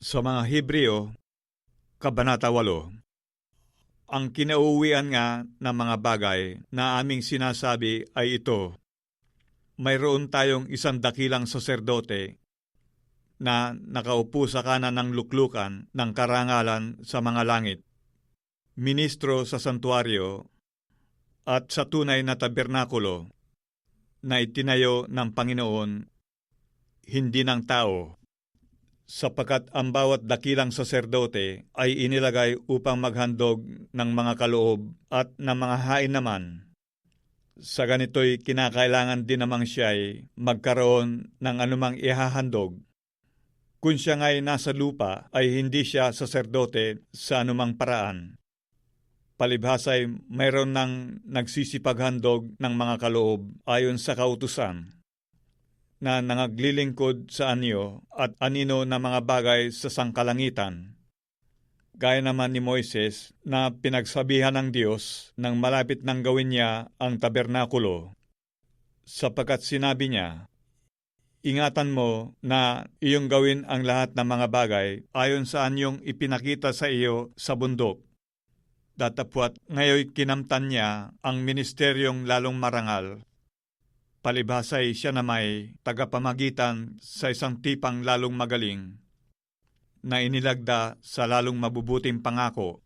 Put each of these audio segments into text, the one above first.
Sa mga Hebreo, Kabanata 8, ang kinauwian nga ng mga bagay na aming sinasabi ay ito. Mayroon tayong isang dakilang saserdote na nakaupo sa kanan ng luklukan ng karangalan sa mga langit. Ministro sa santuario at sa tunay na tabernakulo na itinayo ng Panginoon, hindi ng tao sapagkat ang bawat dakilang saserdote ay inilagay upang maghandog ng mga kaloob at ng mga hain naman. Sa ganito'y kinakailangan din namang siya'y magkaroon ng anumang ihahandog. Kung siya nga'y nasa lupa ay hindi siya saserdote sa anumang paraan. Palibhasa'y mayroon ng nagsisipaghandog ng mga kaloob ayon sa kautusan na nangaglilingkod sa anyo at anino na mga bagay sa sangkalangitan. Gaya naman ni Moises na pinagsabihan ng Diyos nang malapit nang gawin niya ang tabernakulo. Sapagkat sinabi niya, Ingatan mo na iyong gawin ang lahat ng mga bagay ayon sa anyong ipinakita sa iyo sa bundok. Datapwat ngayon kinamtan niya ang ministeryong lalong marangal Palibhasay siya na may tagapamagitan sa isang tipang lalong magaling na inilagda sa lalong mabubuting pangako.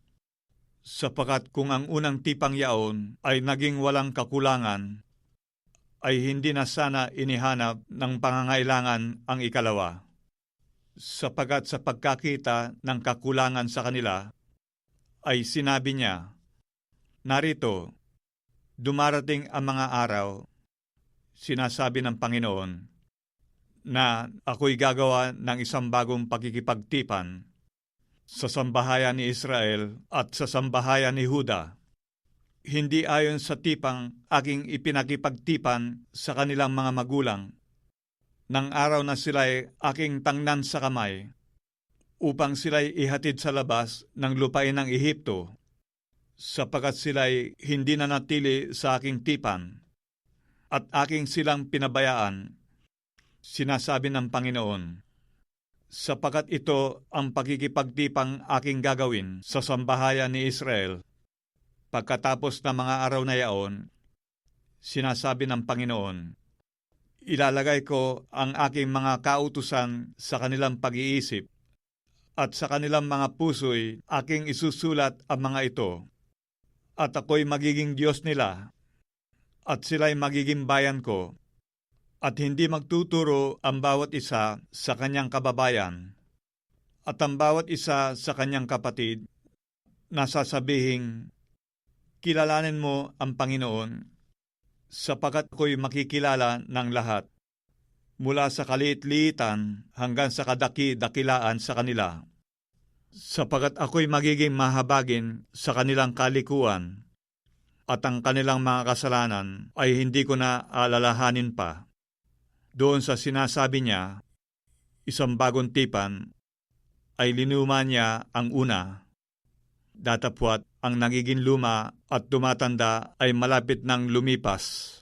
Sapagat kung ang unang tipang yaon ay naging walang kakulangan, ay hindi na sana inihanap ng pangangailangan ang ikalawa. Sapagat sa pagkakita ng kakulangan sa kanila, ay sinabi niya, Narito, dumarating ang mga araw sinasabi ng Panginoon na ako'y gagawa ng isang bagong pagkikipagtipan sa sambahayan ni Israel at sa sambahayan ni Huda. Hindi ayon sa tipang aking ipinakipagtipan sa kanilang mga magulang. Nang araw na sila'y aking tangnan sa kamay, upang sila'y ihatid sa labas ng lupain ng Ehipto, sapagat sila'y hindi na natili sa aking tipan at aking silang pinabayaan, sinasabi ng Panginoon, sapagat ito ang pagkikipagtipang aking gagawin sa sambahayan ni Israel. Pagkatapos ng mga araw na yaon, sinasabi ng Panginoon, Ilalagay ko ang aking mga kautusan sa kanilang pag-iisip at sa kanilang mga puso'y aking isusulat ang mga ito. At ako'y magiging Diyos nila at sila'y magiging bayan ko, at hindi magtuturo ang bawat isa sa kanyang kababayan, at ang bawat isa sa kanyang kapatid, na sasabihing, Kilalanin mo ang Panginoon, sapagat ako'y makikilala ng lahat, mula sa kaliit-liitan hanggang sa kadaki-dakilaan sa kanila, sapagat ako'y magiging mahabagin sa kanilang kalikuan, at ang kanilang mga kasalanan ay hindi ko na alalahanin pa. Doon sa sinasabi niya, isang bagong tipan, ay linuma niya ang una. Datapwat ang nagiging luma at tumatanda ay malapit ng lumipas.